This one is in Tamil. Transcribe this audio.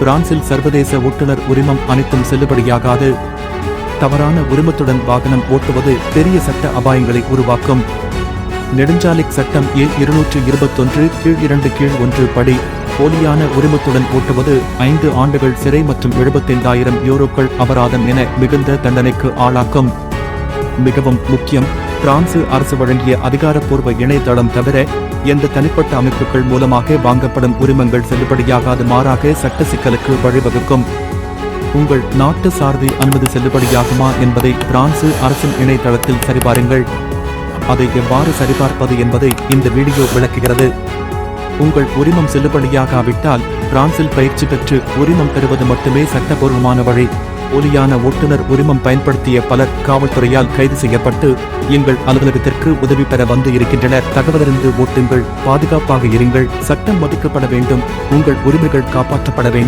பிரான்சில் சர்வதேச ஓட்டுநர் உரிமம் அனைத்தும் செல்லுபடியாகாது. தவறான உரிமத்துடன் வாகனம் ஓட்டுவது பெரிய சட்ட அபாயங்களை உருவாக்கும். நெடுஞ்சாலை சட்டம் ஏ இருநூற்று இருபத்தொன்று கீழ் இரண்டு கீழ் ஒன்று படி போலியான உரிமத்துடன் ஓட்டுவது ஐந்து ஆண்டுகள் சிறை மற்றும் எழுபத்தைந்தாயிரம் யூரோக்கள் அபராதம் என மிகுந்த தண்டனைக்கு ஆளாக்கும். மிகவும் முக்கியம் பிரான்சு அரசு வழங்கிய அதிகாரப்பூர்வ இணையதளம் தவிர எந்த தனிப்பட்ட அமைப்புகள் மூலமாக வாங்கப்படும் உரிமங்கள் செல்லுபடியாகாது மாறாக சட்ட சிக்கலுக்கு வழிவகுக்கும். உங்கள் நாட்டு சார்பு அனுமதி செல்லுபடியாகுமா என்பதை பிரான்சு அரசின் இணையதளத்தில் சரிபாருங்கள். அதை எவ்வாறு சரிபார்ப்பது என்பதை இந்த வீடியோ விளக்குகிறது. உங்கள் உரிமம் செல்லுபடியாகாவிட்டால் பிரான்சில் பயிற்சி பெற்று உரிமம் பெறுவது மட்டுமே சட்டபூர்வமான வழி. ஒலியான ஓட்டுநர் உரிமம் பயன்படுத்திய பலர் காவல்துறையால் கைது செய்யப்பட்டு எங்கள் அலுவலகத்திற்கு உதவி பெற வந்து இருக்கின்றனர். தகவலறிந்து ஓட்டுங்கள் பாதுகாப்பாக இருங்கள் சட்டம் மதிக்கப்பட வேண்டும் உங்கள் உரிமைகள் காப்பாற்றப்பட வேண்டும்.